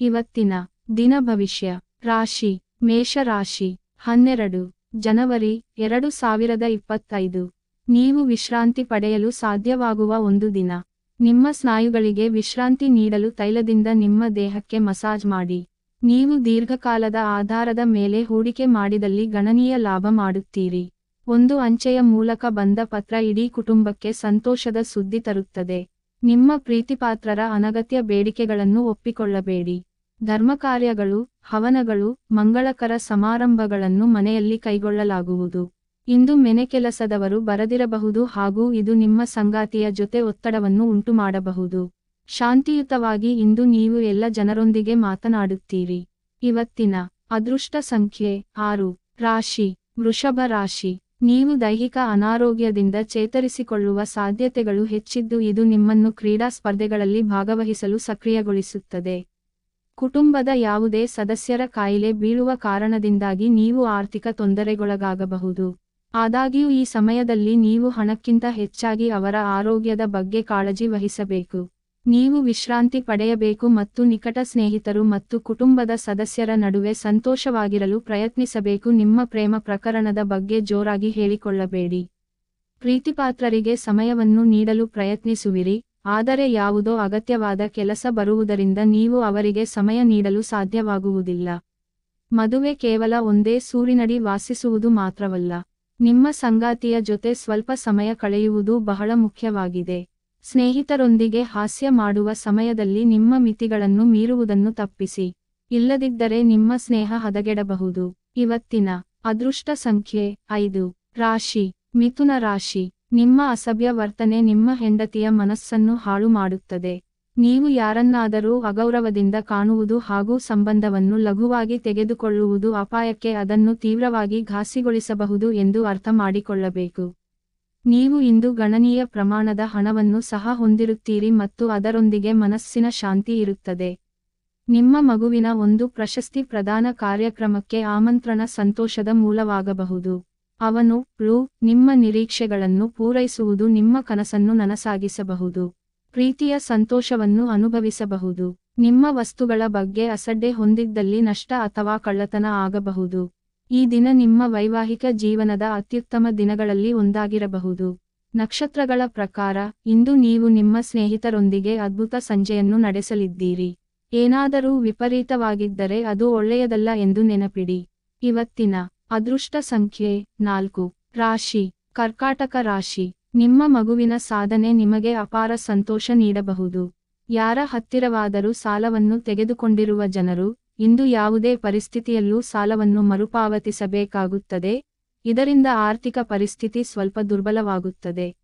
ಇವತ್ತಿನ ದಿನ ಭವಿಷ್ಯ. ರಾಶಿ. ಮೇಷರಾಶಿ. ಹನ್ನೆರಡು. ಜನವರಿ ಎರಡು ಸಾವಿರದ ಇಪ್ಪತ್ತೈದು. ನೀವು ವಿಶ್ರಾಂತಿ ಪಡೆಯಲು ಸಾಧ್ಯವಾಗುವ ಒಂದು ದಿನ. ನಿಮ್ಮ ಸ್ನಾಯುಗಳಿಗೆ ವಿಶ್ರಾಂತಿ ನೀಡಲು ತೈಲದಿಂದ ನಿಮ್ಮ ದೇಹಕ್ಕೆ ಮಸಾಜ್ ಮಾಡಿ. ನೀವು ದೀರ್ಘಕಾಲದ ಆಧಾರದ ಮೇಲೆ ಹೂಡಿಕೆ ಮಾಡಿದಲ್ಲಿ ಗಣನೀಯ ಲಾಭ ಮಾಡುತ್ತೀರಿ. ಒಂದು ಅಂಚೆಯ ಮೂಲಕ ಬಂದ ಪತ್ರ ಇಡೀ ಕುಟುಂಬಕ್ಕೆ ಸಂತೋಷದ ಸುದ್ದಿ ತರುತ್ತದೆ. ನಿಮ್ಮ ಪ್ರೀತಿಪಾತ್ರರ ಅನಗತ್ಯ ಬೇಡಿಕೆಗಳನ್ನು ಒಪ್ಪಿಕೊಳ್ಳಬೇಡಿ. ಧರ್ಮಕಾರ್ಯಗಳು, ಹವನಗಳು, ಮಂಗಳಕರ ಸಮಾರಂಭಗಳನ್ನು ಮನೆಯಲ್ಲಿ ಕೈಗೊಳ್ಳಲಾಗುವುದು. ಇಂದು ಮೆನೆಕೆಲಸದವರು ಬರದಿರಬಹುದು ಹಾಗೂ ಇದು ನಿಮ್ಮ ಸಂಗಾತಿಯ ಜೊತೆ ಒತ್ತಡವನ್ನು ಉಂಟುಮಾಡಬಹುದು. ಶಾಂತಿಯುತವಾಗಿ ಇಂದು ನೀವು ಎಲ್ಲ ಜನರೊಂದಿಗೆ ಮಾತನಾಡುತ್ತೀರಿ. ಇವತ್ತಿನ ಅದೃಷ್ಟ ಸಂಖ್ಯೆ ಆರು. ರಾಶಿ, ವೃಷಭ ರಾಶಿ. ನೀವು ದೈಹಿಕ ಅನಾರೋಗ್ಯದಿಂದ ಚೇತರಿಸಿಕೊಳ್ಳುವ ಸಾಧ್ಯತೆಗಳು ಹೆಚ್ಚಿದ್ದು ಇದು ನಿಮ್ಮನ್ನು ಕ್ರೀಡಾ ಸ್ಪರ್ಧೆಗಳಲ್ಲಿ ಭಾಗವಹಿಸಲು ಸಕ್ರಿಯಗೊಳಿಸುತ್ತದೆ. ಕುಟುಂಬದ ಯಾವುದೇ ಸದಸ್ಯರ ಕಾಯಿಲೆ ಬೀಳುವ ಕಾರಣದಿಂದಾಗಿ ನೀವು ಆರ್ಥಿಕ ತೊಂದರೆಗೊಳಗಾಗಬಹುದು. ಆದಾಗ್ಯೂ ಈ ಸಮಯದಲ್ಲಿ ನೀವು ಹಣಕ್ಕಿಂತ ಹೆಚ್ಚಾಗಿ ಅವರ ಆರೋಗ್ಯದ ಬಗ್ಗೆ ಕಾಳಜಿ ವಹಿಸಬೇಕು. ನೀವು ವಿಶ್ರಾಂತಿ ಪಡೆಯಬೇಕು ಮತ್ತು ನಿಕಟ ಸ್ನೇಹಿತರು ಮತ್ತು ಕುಟುಂಬದ ಸದಸ್ಯರ ನಡುವೆ ಸಂತೋಷವಾಗಿರಲು ಪ್ರಯತ್ನಿಸಬೇಕು. ನಿಮ್ಮ ಪ್ರೇಮ ಪ್ರಕರಣದ ಬಗ್ಗೆ ಜೋರಾಗಿ ಹೇಳಿಕೊಳ್ಳಬೇಡಿ. ಪ್ರೀತಿಪಾತ್ರರಿಗೆ ಸಮಯವನ್ನು ನೀಡಲು ಪ್ರಯತ್ನಿಸುವಿರಿ. ಆದರೆ ಯಾವುದೋ ಅಗತ್ಯವಾದ ಕೆಲಸ ಬರುವುದರಿಂದ ನೀವು ಅವರಿಗೆ ಸಮಯ ನೀಡಲು ಸಾಧ್ಯವಾಗುವುದಿಲ್ಲ. ಮದುವೆ ಕೇವಲ ಒಂದೇ ಸೂರಿನಡಿ ವಾಸಿಸುವುದು ಮಾತ್ರವಲ್ಲ. ನಿಮ್ಮ ಸಂಗಾತಿಯ ಜೊತೆ ಸ್ವಲ್ಪ ಸಮಯ ಕಳೆಯುವುದು ಬಹಳ ಮುಖ್ಯವಾಗಿದೆ. ಸ್ನೇಹಿತರೊಂದಿಗೆ ಹಾಸ್ಯ ಮಾಡುವ ಸಮಯದಲ್ಲಿ ನಿಮ್ಮ ಮಿತಿಗಳನ್ನು ಮೀರುವುದನ್ನು ತಪ್ಪಿಸಿ. ಇಲ್ಲದಿದ್ದರೆ ನಿಮ್ಮ ಸ್ನೇಹ ಹದಗೆಡಬಹುದು. ಇವತ್ತಿನ ಅದೃಷ್ಟ ಸಂಖ್ಯೆ ಐದು. ರಾಶಿ. ಮಿಥುನ ರಾಶಿ. ನಿಮ್ಮ ಅಸಭ್ಯ ವರ್ತನೆ ನಿಮ್ಮ ಹೆಂಡತಿಯ ಮನಸ್ಸನ್ನು ಹಾಳು ಮಾಡುತ್ತದೆ. ನೀವು ಯಾರನ್ನಾದರೂ ಅಗೌರವದಿಂದ ಕಾಣುವುದು ಹಾಗೂ ಸಂಬಂಧವನ್ನು ಲಘುವಾಗಿ ತೆಗೆದುಕೊಳ್ಳುವುದು ಅಪಾಯಕ್ಕೆ ಅದನ್ನು ತೀವ್ರವಾಗಿ ಘಾಸಿಗೊಳಿಸಬಹುದು ಎಂದು ಅರ್ಥ ಮಾಡಿಕೊಳ್ಳಬೇಕು. ನೀವು ಇಂದು ಗಣನೀಯ ಪ್ರಮಾಣದ ಹಣವನ್ನು ಸಹ ಹೊಂದಿರುತ್ತೀರಿ ಮತ್ತು ಅದರೊಂದಿಗೆ ಮನಸ್ಸಿನ ಶಾಂತಿ ಇರುತ್ತದೆ. ನಿಮ್ಮ ಮಗುವಿನ ಒಂದು ಪ್ರಶಸ್ತಿ ಪ್ರದಾನ ಕಾರ್ಯಕ್ರಮಕ್ಕೆ ಆಮಂತ್ರಣ ಸಂತೋಷದ ಮೂಲವಾಗಬಹುದು. ಅವನು, ರೂ, ನಿಮ್ಮ ನಿರೀಕ್ಷೆಗಳನ್ನು ಪೂರೈಸುವುದು ನಿಮ್ಮ ಕನಸನ್ನು ನನಸಾಗಿಸಬಹುದು. ಪ್ರೀತಿಯ ಸಂತೋಷವನ್ನು ಅನುಭವಿಸಬಹುದು. ನಿಮ್ಮ ವಸ್ತುಗಳ ಬಗ್ಗೆ ಅಸಡ್ಡೆ ಹೊಂದಿದ್ದಲ್ಲಿ ನಷ್ಟ ಅಥವಾ ಕಳ್ಳತನ ಆಗಬಹುದು. ಈ ದಿನ ನಿಮ್ಮ ವೈವಾಹಿಕ ಜೀವನದ ಅತ್ಯುತ್ತಮ ದಿನಗಳಲ್ಲಿ ಒಂದಾಗಿರಬಹುದು. ನಕ್ಷತ್ರಗಳ ಪ್ರಕಾರ, ಇಂದು ನೀವು ನಿಮ್ಮ ಸ್ನೇಹಿತರೊಂದಿಗೆ ಅದ್ಭುತ ಸಂಜೆಯನ್ನು ನಡೆಸಲಿದ್ದೀರಿ. ಏನಾದರೂ ವಿಪರೀತವಾಗಿದ್ದರೆ ಅದು ಒಳ್ಳೆಯದಲ್ಲ ಎಂದು ನೆನಪಿಡಿ. ಇವತ್ತಿನ ಅದೃಷ್ಟ ಸಂಖ್ಯೆ ನಾಲ್ಕು. ರಾಶಿ. ಕರ್ಕಾಟಕ ರಾಶಿ. ನಿಮ್ಮ ಮಗುವಿನ ಸಾಧನೆ ನಿಮಗೆ ಅಪಾರ ಸಂತೋಷ ನೀಡಬಹುದು. ಯಾರ ಹತ್ತಿರವಾದರೂ ಸಾಲವನ್ನು ತೆಗೆದುಕೊಂಡಿರುವ ಜನರು ಇಂದು ಯಾವುದೇ ಪರಿಸ್ಥಿತಿಯಲ್ಲೂ ಸಾಲವನ್ನು ಮರುಪಾವತಿಸಬೇಕಾಗುತ್ತದೆ, ಇದರಿಂದ ಆರ್ಥಿಕ ಪರಿಸ್ಥಿತಿ ಸ್ವಲ್ಪ ದುರ್ಬಲವಾಗುತ್ತದೆ.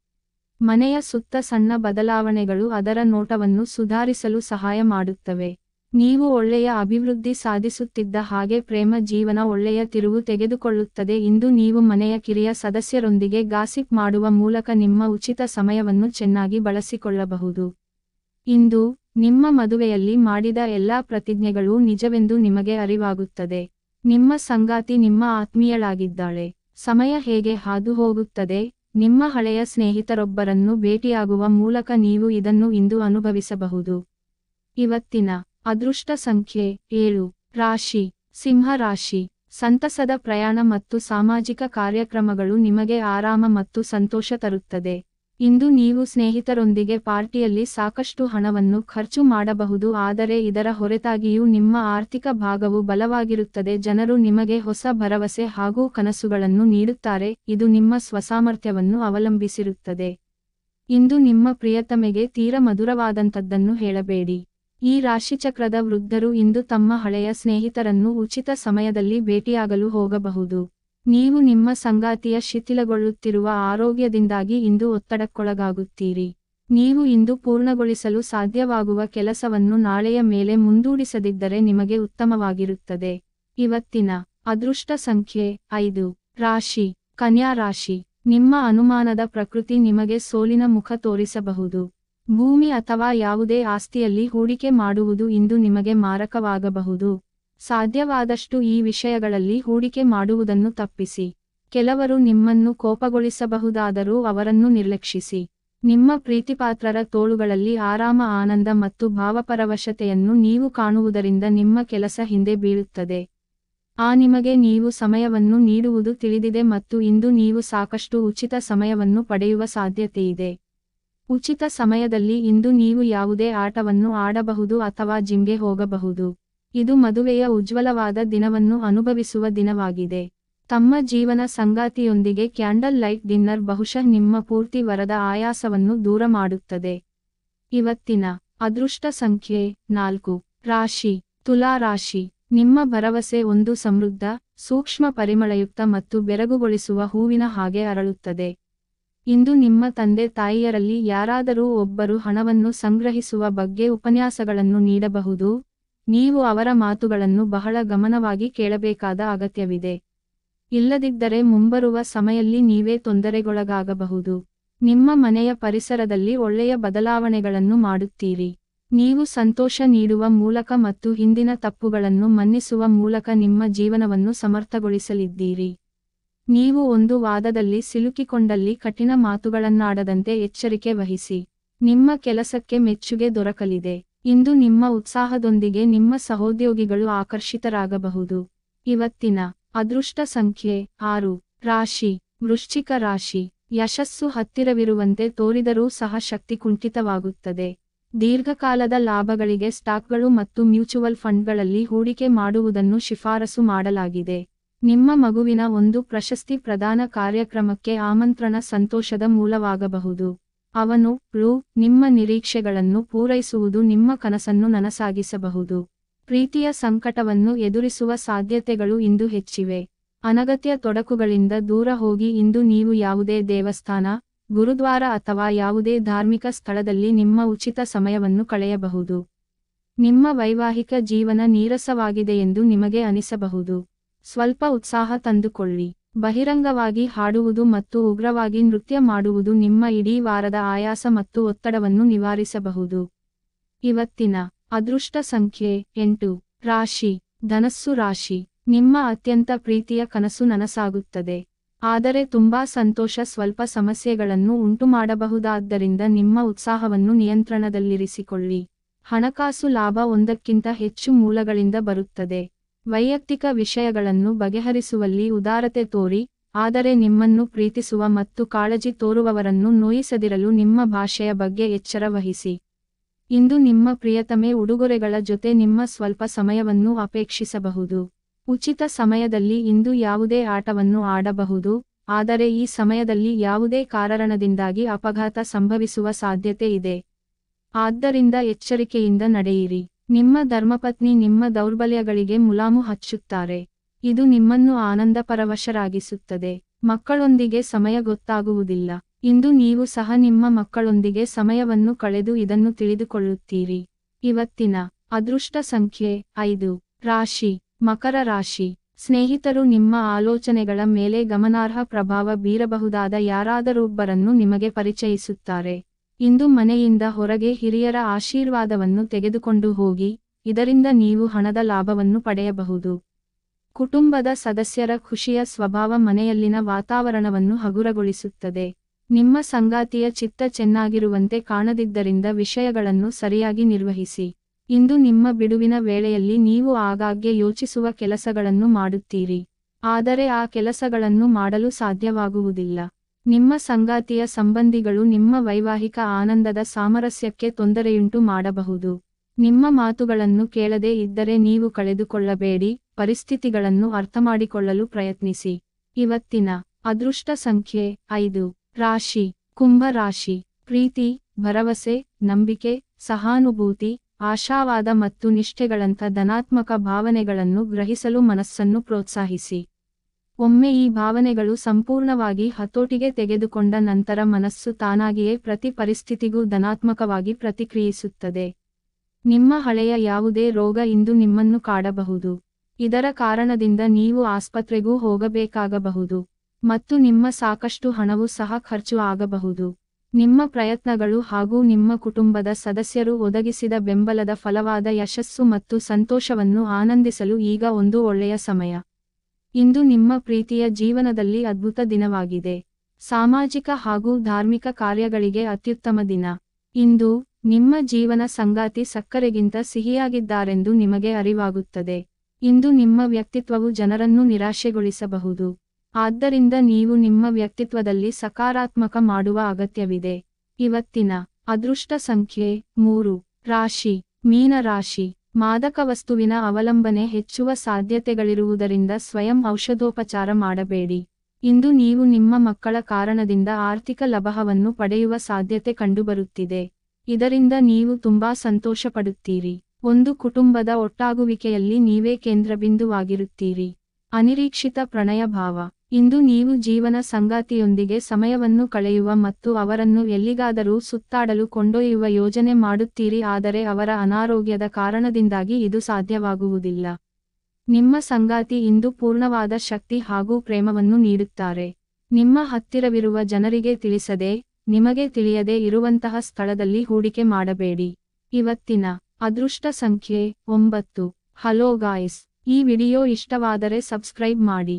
ಮನೆಯ ಸುತ್ತ ಸಣ್ಣ ಬದಲಾವಣೆಗಳು ಅದರ ನೋಟವನ್ನು ಸುಧಾರಿಸಲು ಸಹಾಯ ಮಾಡುತ್ತವೆ. ನೀವು ಒಳ್ಳೆಯ ಅಭಿವೃದ್ಧಿ ಸಾಧಿಸುತ್ತಿದ್ದ ಹಾಗೆ ಪ್ರೇಮ ಜೀವನ ಒಳ್ಳೆಯ ತಿರುವು ತೆಗೆದುಕೊಳ್ಳುತ್ತದೆ ಇಂದು ನೀವು ಮನೆಯ ಕಿರಿಯ ಸದಸ್ಯರೊಂದಿಗೆ ಗಾಸಿಪ್ ಮಾಡುವ ಮೂಲಕ ನಿಮ್ಮ ಉಚಿತ ಸಮಯವನ್ನು ಚೆನ್ನಾಗಿ ಬಳಸಿಕೊಳ್ಳಬಹುದು. ಇಂದು ನಿಮ್ಮ ಮದುವೆಯಲ್ಲಿ ಮಾಡಿದ ಎಲ್ಲಾ ಪ್ರತಿಜ್ಞೆಗಳು ನಿಜವೆಂದು ನಿಮಗೆ ಅರಿವಾಗುತ್ತದೆ. ನಿಮ್ಮ ಸಂಗಾತಿ ನಿಮ್ಮ ಆತ್ಮೀಯಳಾಗಿದ್ದಾಳೆ. ಸಮಯ ಹೇಗೆ ಹಾದು ಹೋಗುತ್ತದೆ ನಿಮ್ಮ ಹಳೆಯ ಸ್ನೇಹಿತರೊಬ್ಬರನ್ನು ಭೇಟಿಯಾಗುವ ಮೂಲಕ ನೀವು ಇದನ್ನು ಇಂದು ಅನುಭವಿಸಬಹುದು. ಇವತ್ತಿನ ಅದೃಷ್ಟ ಸಂಖ್ಯೆ ಏಳು. ರಾಶಿ. ಸಿಂಹ ರಾಶಿ. ಸಂತಸದ ಪ್ರಯಾಣ ಮತ್ತು ಸಾಮಾಜಿಕ ಕಾರ್ಯಕ್ರಮಗಳು ನಿಮಗೆ ಆರಾಮ ಮತ್ತು ಸಂತೋಷ ತರುತ್ತದೆ. ಇಂದು ನೀವು ಸ್ನೇಹಿತರೊಂದಿಗೆ ಪಾರ್ಟಿಯಲ್ಲಿ ಸಾಕಷ್ಟು ಹಣವನ್ನು ಖರ್ಚು ಮಾಡಬಹುದು, ಆದರೆ ಇದರ ಹೊರತಾಗಿಯೂ ನಿಮ್ಮ ಆರ್ಥಿಕ ಭಾಗವು ಬಲವಾಗಿರುತ್ತದೆ, ಜನರು ನಿಮಗೆ ಹೊಸ ಭರವಸೆ ಹಾಗೂ ಕನಸುಗಳನ್ನು ನೀಡುತ್ತಾರೆ, ಇದು ನಿಮ್ಮ ಸ್ವಸಾಮರ್ಥ್ಯವನ್ನು ಅವಲಂಬಿಸಿರುತ್ತದೆ. ಇಂದು ನಿಮ್ಮ ಪ್ರಿಯತಮೆಗೆ ತೀರ ಮಧುರವಾದಂಥದ್ದನ್ನು ಹೇಳಬೇಡಿ. ಈ ರಾಶಿಚಕ್ರದ ವೃದ್ಧರು ಇಂದು ತಮ್ಮ ಹಳೆಯ ಸ್ನೇಹಿತರನ್ನು ಉಚಿತ ಸಮಯದಲ್ಲಿ ಭೇಟಿಯಾಗಲು ಹೋಗಬಹುದು. ನೀವು ನಿಮ್ಮ ಸಂಗಾತಿಯ ಶಿಥಿಲಗೊಳ್ಳುತ್ತಿರುವ ಆರೋಗ್ಯದಿಂದಾಗಿ ಇಂದು ಒತ್ತಡಕ್ಕೊಳಗಾಗುತ್ತೀರಿ. ನೀವು ಇಂದು ಪೂರ್ಣಗೊಳಿಸಲು ಸಾಧ್ಯವಾಗುವ ಕೆಲಸವನ್ನು ನಾಳೆಯ ಮೇಲೆ ಮುಂದೂಡಿಸದಿದ್ದರೆ ನಿಮಗೆ ಉತ್ತಮವಾಗಿರುತ್ತದೆ. ಇವತ್ತಿನ ಅದೃಷ್ಟ ಸಂಖ್ಯೆ ಐದು. ರಾಶಿ. ಕನ್ಯಾ ರಾಶಿ. ನಿಮ್ಮ ಅನುಮಾನದ ಪ್ರಕೃತಿ ನಿಮಗೆ ಸೋಲಿನ ಮುಖ ತೋರಿಸಬಹುದು. ಭೂಮಿ ಅಥವಾ ಯಾವುದೇ ಆಸ್ತಿಯಲ್ಲಿ ಹೂಡಿಕೆ ಮಾಡುವುದು ಇಂದು ನಿಮಗೆ ಮಾರಕವಾಗಬಹುದು. ಸಾಧ್ಯವಾದಷ್ಟು ಈ ವಿಷಯಗಳಲ್ಲಿ ಹೂಡಿಕೆ ಮಾಡುವುದನ್ನು ತಪ್ಪಿಸಿ. ಕೆಲವರು ನಿಮ್ಮನ್ನು ಕೋಪಗೊಳಿಸಬಹುದಾದರೂ ಅವರನ್ನು ನಿರ್ಲಕ್ಷಿಸಿ. ನಿಮ್ಮ ಪ್ರೀತಿಪಾತ್ರರ ತೋಳುಗಳಲ್ಲಿ ಆರಾಮ, ಆನಂದ ಮತ್ತು ಭಾವಪರವಶತೆಯನ್ನು ನೀವು ಕಾಣುವುದರಿಂದ ನಿಮ್ಮ ಕೆಲಸ ಹಿಂದೆ ಬೀಳುತ್ತದೆ. ಆ ನಿಮಗೆ ನೀವು ಸಮಯವನ್ನು ನೀಡುವುದು ತಿಳಿದಿದೆ ಮತ್ತು ಇಂದು ನೀವು ಸಾಕಷ್ಟು ಉಚಿತ ಸಮಯವನ್ನು ಪಡೆಯುವ ಸಾಧ್ಯತೆಯಿದೆ ಉಚಿತ ಸಮಯದಲ್ಲಿ ಇಂದು ನೀವು ಯಾವುದೇ ಆಟವನ್ನು ಆಡಬಹುದು ಅಥವಾ ಜಿಮ್ಗೆ ಹೋಗಬಹುದು. ಇದು ಮದುವೆಯ ಉಜ್ವಲವಾದ ದಿನವನ್ನು ಅನುಭವಿಸುವ ದಿನವಾಗಿದೆ. ತಮ್ಮ ಜೀವನ ಸಂಗಾತಿಯೊಂದಿಗೆ ಕ್ಯಾಂಡಲ್ ಲೈಟ್ ಡಿನ್ನರ್ ಬಹುಶಃ ನಿಮ್ಮ ಪೂರ್ತಿ ವರದ ಆಯಾಸವನ್ನು ದೂರ ಮಾಡುತ್ತದೆ. ಇವತ್ತಿನ ಅದೃಷ್ಟ ಸಂಖ್ಯೆ ನಾಲ್ಕು. ರಾಶಿ. ತುಲಾ ರಾಶಿ. ನಿಮ್ಮ ಭರವಸೆ ಒಂದು ಸಮೃದ್ಧ, ಸೂಕ್ಷ್ಮ ಪರಿಮಳಯುಕ್ತ ಮತ್ತು ಬೆರಗುಗೊಳಿಸುವ ಹೂವಿನ ಹಾಗೆ ಅರಳುತ್ತದೆ. ಇಂದು ನಿಮ್ಮ ತಂದೆ ತಾಯಿಯರಲ್ಲಿ ಯಾರಾದರೂ ಒಬ್ಬರು ಹಣವನ್ನು ಸಂಗ್ರಹಿಸುವ ಬಗ್ಗೆ ಉಪನ್ಯಾಸಗಳನ್ನು ನೀಡಬಹುದು. ನೀವು ಅವರ ಮಾತುಗಳನ್ನು ಬಹಳ ಗಮನವಾಗಿ ಕೇಳಬೇಕಾದ ಅಗತ್ಯವಿದೆ. ಇಲ್ಲದಿದ್ದರೆ ಮುಂಬರುವ ಸಮಯಲ್ಲಿ ನೀವೇ ತೊಂದರೆಗೊಳಗಾಗಬಹುದು. ನಿಮ್ಮ ಮನೆಯ ಪರಿಸರದಲ್ಲಿ ಒಳ್ಳೆಯ ಬದಲಾವಣೆಗಳನ್ನು ಮಾಡುತ್ತೀರಿ. ನೀವು ಸಂತೋಷ ನೀಡುವ ಮೂಲಕ ಮತ್ತು ಹಿಂದಿನ ತಪ್ಪುಗಳನ್ನು ಮನ್ನಿಸುವ ಮೂಲಕ ನಿಮ್ಮ ಜೀವನವನ್ನು ಸಮರ್ಥಗೊಳಿಸಲಿದ್ದೀರಿ. ನೀವು ಒಂದು ವಾದದಲ್ಲಿ ಸಿಲುಕಿಕೊಂಡಲ್ಲಿ ಕಠಿಣ ಮಾತುಗಳನ್ನಾಡದಂತೆ ಎಚ್ಚರಿಕೆ ವಹಿಸಿ. ನಿಮ್ಮ ಕೆಲಸಕ್ಕೆ ಮೆಚ್ಚುಗೆ ದೊರಕಲಿದೆ. ಇಂದು ನಿಮ್ಮ ಉತ್ಸಾಹದೊಂದಿಗೆ ನಿಮ್ಮ ಸಹೋದ್ಯೋಗಿಗಳು ಆಕರ್ಷಿತರಾಗಬಹುದು. ಇವತ್ತಿನ ಅದೃಷ್ಟ ಸಂಖ್ಯೆ ಆರು. ರಾಶಿ. ವೃಶ್ಚಿಕ ರಾಶಿ. ಯಶಸ್ಸು ಹತ್ತಿರವಿರುವಂತೆ ತೋರಿದರೂ ಸಹ ಶಕ್ತಿ ಕುಂಠಿತವಾಗುತ್ತದೆ. ದೀರ್ಘಕಾಲದ ಲಾಭಗಳಿಗೆ ಸ್ಟಾಕ್ಗಳು ಮತ್ತು ಮ್ಯೂಚುವಲ್ ಫಂಡ್ಗಳಲ್ಲಿ ಹೂಡಿಕೆ ಮಾಡುವುದನ್ನು ಶಿಫಾರಸು ಮಾಡಲಾಗಿದೆ. ನಿಮ್ಮ ಮಗುವಿನ ಒಂದು ಪ್ರಶಸ್ತಿ ಪ್ರದಾನ ಕಾರ್ಯಕ್ರಮಕ್ಕೆ ಆಮಂತ್ರಣ ಸಂತೋಷದ ಮೂಲವಾಗಬಹುದು. ಅವನು, ರು, ನಿಮ್ಮ ನಿರೀಕ್ಷೆಗಳನ್ನು ಪೂರೈಸುವುದು ನಿಮ್ಮ ಕನಸನ್ನು ನನಸಾಗಿಸಬಹುದು. ಪ್ರೀತಿಯ ಸಂಕಟವನ್ನು ಎದುರಿಸುವ ಸಾಧ್ಯತೆಗಳು ಇಂದು ಹೆಚ್ಚಿವೆ. ಅನಗತ್ಯ ತೊಡಕುಗಳಿಂದ ದೂರ ಹೋಗಿ ಇಂದು ನೀವು ಯಾವುದೇ ದೇವಸ್ಥಾನ, ಗುರುದ್ವಾರ ಅಥವಾ ಯಾವುದೇ ಧಾರ್ಮಿಕ ಸ್ಥಳದಲ್ಲಿ ನಿಮ್ಮ ಉಚಿತ ಸಮಯವನ್ನು ಕಳೆಯಬಹುದು. ನಿಮ್ಮ ವೈವಾಹಿಕ ಜೀವನ ನೀರಸವಾಗಿದೆ ಎಂದು ನಿಮಗೆ ಅನಿಸಬಹುದು. ಸ್ವಲ್ಪ ಉತ್ಸಾಹ ತಂದುಕೊಳ್ಳಿ. ಬಹಿರಂಗವಾಗಿ ಹಾಡುವುದು ಮತ್ತು ಉಗ್ರವಾಗಿ ನೃತ್ಯ ಮಾಡುವುದು ನಿಮ್ಮ ಇಡೀ ವಾರದ ಆಯಾಸ ಮತ್ತು ಒತ್ತಡವನ್ನು ನಿವಾರಿಸಬಹುದು. ಇವತ್ತಿನ ಅದೃಷ್ಟ ಸಂಖ್ಯೆ ಎಂಟು. ರಾಶಿ. ಧನಸ್ಸು ರಾಶಿ. ನಿಮ್ಮ ಅತ್ಯಂತ ಪ್ರೀತಿಯ ಕನಸು ನನಸಾಗುತ್ತದೆ. ಆದರೆ ತುಂಬಾ ಸಂತೋಷ ಸ್ವಲ್ಪ ಸಮಸ್ಯೆಗಳನ್ನು ಉಂಟುಮಾಡಬಹುದಾದ್ದರಿಂದ ನಿಮ್ಮ ಉತ್ಸಾಹವನ್ನು ನಿಯಂತ್ರಣದಲ್ಲಿರಿಸಿಕೊಳ್ಳಿ. ಹಣಕಾಸು ಲಾಭ ಒಂದಕ್ಕಿಂತ ಹೆಚ್ಚು ಮೂಲಗಳಿಂದ ಬರುತ್ತದೆ. ವೈಯಕ್ತಿಕ ವಿಷಯಗಳನ್ನು ಬಗೆಹರಿಸುವಲ್ಲಿ ಉದಾರತೆ ತೋರಿ, ಆದರೆ ನಿಮ್ಮನ್ನು ಪ್ರೀತಿಸುವ ಮತ್ತು ಕಾಳಜಿ ತೋರುವವರನ್ನು ನೋಯಿಸದಿರಲು ನಿಮ್ಮ ಭಾಷೆಯ ಬಗ್ಗೆ ಎಚ್ಚರ ವಹಿಸಿ. ಇಂದು ನಿಮ್ಮ ಪ್ರಿಯತಮೆ ಉಡುಗೊರೆಗಳ ಜೊತೆ ನಿಮ್ಮ ಸ್ವಲ್ಪ ಸಮಯವನ್ನು ಅಪೇಕ್ಷಿಸಬಹುದು. ಉಚಿತ ಸಮಯದಲ್ಲಿ ಇಂದು ಯಾವುದೇ ಆಟವನ್ನು ಆಡಬಹುದು, ಆದರೆ ಈ ಸಮಯದಲ್ಲಿ ಯಾವುದೇ ಕಾರಣದಿಂದಾಗಿ ಅಪಘಾತ ಸಂಭವಿಸುವ ಸಾಧ್ಯತೆ ಇದೆ. ಆದ್ದರಿಂದ ಎಚ್ಚರಿಕೆಯಿಂದ ನಡೆಯಿರಿ. ನಿಮ್ಮ ಧರ್ಮಪತ್ನಿ ನಿಮ್ಮ ದೌರ್ಬಲ್ಯಗಳಿಗೆ ಮುಲಾಮು ಹಚ್ಚುತ್ತಾರೆ. ಇದು ನಿಮ್ಮನ್ನು ಆನಂದಪರವಶರಾಗಿಸುತ್ತದೆ. ಮಕ್ಕಳೊಂದಿಗೆ ಸಮಯ ಗೊತ್ತಾಗುವುದಿಲ್ಲ. ಇಂದು ನೀವು ಸಹ ನಿಮ್ಮ ಮಕ್ಕಳೊಂದಿಗೆ ಸಮಯವನ್ನು ಕಳೆದು ಇದನ್ನು ತಿಳಿದುಕೊಳ್ಳುತ್ತೀರಿ. ಇವತ್ತಿನ ಅದೃಷ್ಟ ಸಂಖ್ಯೆ ಐದು. ರಾಶಿ. ಮಕರ ರಾಶಿ. ಸ್ನೇಹಿತರು ನಿಮ್ಮ ಆಲೋಚನೆಗಳ ಮೇಲೆ ಗಮನಾರ್ಹ ಪ್ರಭಾವ ಬೀರಬಹುದಾದ ಯಾರಾದರೊಬ್ಬರನ್ನು ನಿಮಗೆ ಪರಿಚಯಿಸುತ್ತಾರೆ. ಇಂದು ಮನೆಯಿಂದ ಹೊರಗೆ ಹಿರಿಯರ ಆಶೀರ್ವಾದವನ್ನು ತೆಗೆದುಕೊಂಡು ಹೋಗಿ, ಇದರಿಂದ ನೀವು ಹಣದ ಲಾಭವನ್ನು ಪಡೆಯಬಹುದು. ಕುಟುಂಬದ ಸದಸ್ಯರ ಖುಷಿಯ ಸ್ವಭಾವ ಮನೆಯಲ್ಲಿನ ವಾತಾವರಣವನ್ನು ಹಗುರಗೊಳಿಸುತ್ತದೆ. ನಿಮ್ಮ ಸಂಗಾತಿಯ ಚಿತ್ತ ಚೆನ್ನಾಗಿರುವಂತೆ ಕಾಣದಿದ್ದರಿಂದ ವಿಷಯಗಳನ್ನು ಸರಿಯಾಗಿ ನಿರ್ವಹಿಸಿ. ಇಂದು ನಿಮ್ಮ ಬಿಡುವಿನ ವೇಳೆಯಲ್ಲಿ ನೀವು ಆಗಾಗ್ಗೆ ಯೋಚಿಸುವ ಕೆಲಸಗಳನ್ನು ಮಾಡುತ್ತೀರಿ. ಆದರೆ ಆ ಕೆಲಸಗಳನ್ನು ಮಾಡಲು ಸಾಧ್ಯವಾಗುವುದಿಲ್ಲ. ನಿಮ್ಮ ಸಂಗಾತಿಯ ಸಂಬಂಧಿಗಳು ನಿಮ್ಮ ವೈವಾಹಿಕ ಆನಂದದ ಸಾಮರಸ್ಯಕ್ಕೆ ತೊಂದರೆಯುಂಟು ಮಾಡಬಹುದು. ನಿಮ್ಮ ಮಾತುಗಳನ್ನು ಕೇಳದೇ ಇದ್ದರೆ ನೀವು ಕಳೆದುಕೊಳ್ಳಬೇಡಿ, ಪರಿಸ್ಥಿತಿಗಳನ್ನು ಅರ್ಥಮಾಡಿಕೊಳ್ಳಲು ಪ್ರಯತ್ನಿಸಿ. ಇವತ್ತಿನ ಅದೃಷ್ಟ ಸಂಖ್ಯೆ ಐದು. ರಾಶಿ. ಕುಂಭ ರಾಶಿ. ಪ್ರೀತಿ, ಭರವಸೆ, ನಂಬಿಕೆ, ಸಹಾನುಭೂತಿ, ಆಶಾವಾದ ಮತ್ತು ನಿಷ್ಠೆಗಳಂಥ ಧನಾತ್ಮಕ ಭಾವನೆಗಳನ್ನು ಗ್ರಹಿಸಲು ಮನಸ್ಸನ್ನು ಪ್ರೋತ್ಸಾಹಿಸಿ. ಒಮ್ಮೆ ಈ ಭಾವನೆಗಳು ಸಂಪೂರ್ಣವಾಗಿ ಹತೋಟಿಗೆ ತೆಗೆದುಕೊಂಡ ನಂತರ ಮನಸ್ಸು ತಾನಾಗಿಯೇ ಪ್ರತಿ ಪರಿಸ್ಥಿತಿಗೂ ಧನಾತ್ಮಕವಾಗಿ ಪ್ರತಿಕ್ರಿಯಿಸುತ್ತದೆ. ನಿಮ್ಮ ಹಳೆಯ ಯಾವುದೇ ರೋಗ ಇಂದು ನಿಮ್ಮನ್ನು ಕಾಡಬಹುದು. ಇದರ ಕಾರಣದಿಂದ ನೀವು ಆಸ್ಪತ್ರೆಗೂ ಹೋಗಬೇಕಾಗಬಹುದು. ಮತ್ತು ನಿಮ್ಮ ಸಾಕಷ್ಟು ಹಣವು ಸಹ ಖರ್ಚು ಆಗಬಹುದು. ನಿಮ್ಮ ಪ್ರಯತ್ನಗಳು ಹಾಗೂ ನಿಮ್ಮ ಕುಟುಂಬದ ಸದಸ್ಯರು ಒದಗಿಸಿದ ಬೆಂಬಲದ ಫಲವಾದ ಯಶಸ್ಸು ಮತ್ತು ಸಂತೋಷವನ್ನು ಆನಂದಿಸಲು ಈಗ ಒಂದು ಒಳ್ಳೆಯ ಸಮಯ. ಇಂದು ನಿಮ್ಮ ಪ್ರೀತಿಯ ಜೀವನದಲ್ಲಿ ಅದ್ಭುತ ದಿನವಾಗಿದೆ. ಸಾಮಾಜಿಕ ಹಾಗೂ ಧಾರ್ಮಿಕ ಕಾರ್ಯಗಳಿಗೆ ಅತ್ಯುತ್ತಮ ದಿನ. ಇಂದು ನಿಮ್ಮ ಜೀವನ ಸಂಗಾತಿ ಸಕ್ಕರೆಗಿಂತ ಸಿಹಿಯಾಗಿದ್ದಾರೆಂದು ನಿಮಗೆ ಅರಿವಾಗುತ್ತದೆ. ಇಂದು ನಿಮ್ಮ ವ್ಯಕ್ತಿತ್ವವು ಜನರನ್ನು ನಿರಾಶೆಗೊಳಿಸಬಹುದು. ಆದ್ದರಿಂದ ನೀವು ನಿಮ್ಮ ವ್ಯಕ್ತಿತ್ವದಲ್ಲಿ ಸಕಾರಾತ್ಮಕ ಮಾಡುವ ಅಗತ್ಯವಿದೆ. ಇವತ್ತಿನ ಅದೃಷ್ಟ ಸಂಖ್ಯೆ ಮೂರು. ರಾಶಿ. ಮೀನ ರಾಶಿ ಮಾದಕ ವಸ್ತುವಿನ ಅವಲಂಬನೆ ಹೆಚ್ಚುವ ಸಾಧ್ಯತೆಗಳಿರುವುದರಿಂದ ಸ್ವಯಂ ಔಷಧೋಪಚಾರ ಮಾಡಬೇಡಿ. ಇಂದು ನೀವು ನಿಮ್ಮ ಮಕ್ಕಳ ಕಾರಣದಿಂದ ಆರ್ಥಿಕ ಲಭವನ್ನು ಪಡೆಯುವ ಸಾಧ್ಯತೆ ಕಂಡುಬರುತ್ತಿದೆ. ಇದರಿಂದ ನೀವು ತುಂಬಾ ಸಂತೋಷಪಡುತ್ತೀರಿ. ಒಂದು ಕುಟುಂಬದ ಒಟ್ಟಾಗುವಿಕೆಯಲ್ಲಿ ನೀವೇ ಕೇಂದ್ರಬಿಂದುವಾಗಿರುತ್ತೀರಿ. ಅನಿರೀಕ್ಷಿತ ಪ್ರಣಯ ಭಾವ ಇಂದು ನೀವು ಜೀವನ ಸಂಗಾತಿಯೊಂದಿಗೆ ಸಮಯವನ್ನು ಕಳೆಯುವ ಮತ್ತು ಅವರನ್ನು ಎಲ್ಲಿಗಾದರೂ ಸುತ್ತಾಡಲು ಕೊಂಡೊಯ್ಯುವ ಯೋಜನೆ ಮಾಡುತ್ತೀರಿ, ಆದರೆ ಅವರ ಅನಾರೋಗ್ಯದ ಕಾರಣದಿಂದಾಗಿ ಇದು ಸಾಧ್ಯವಾಗುವುದಿಲ್ಲ. ನಿಮ್ಮ ಸಂಗಾತಿ ಇಂದು ಪೂರ್ಣವಾದ ಶಕ್ತಿ ಹಾಗೂ ಪ್ರೇಮವನ್ನು ನೀಡುತ್ತಾರೆ. ನಿಮ್ಮ ಹತ್ತಿರವಿರುವ ಜನರಿಗೆ ತಿಳಿಸದೆ, ನಿಮಗೆ ತಿಳಿಯದೆ ಇರುವಂತಹ ಸ್ಥಳದಲ್ಲಿ ಹೂಡಿಕೆ ಮಾಡಬೇಡಿ. ಇವತ್ತಿನ ಅದೃಷ್ಟ ಸಂಖ್ಯೆ ಒಂಬತ್ತು. ಹಲೋ ಗಾಯ್ಸ್, ಈ ವಿಡಿಯೋ ಇಷ್ಟವಾದರೆ ಸಬ್ಸ್ಕ್ರೈಬ್ ಮಾಡಿ.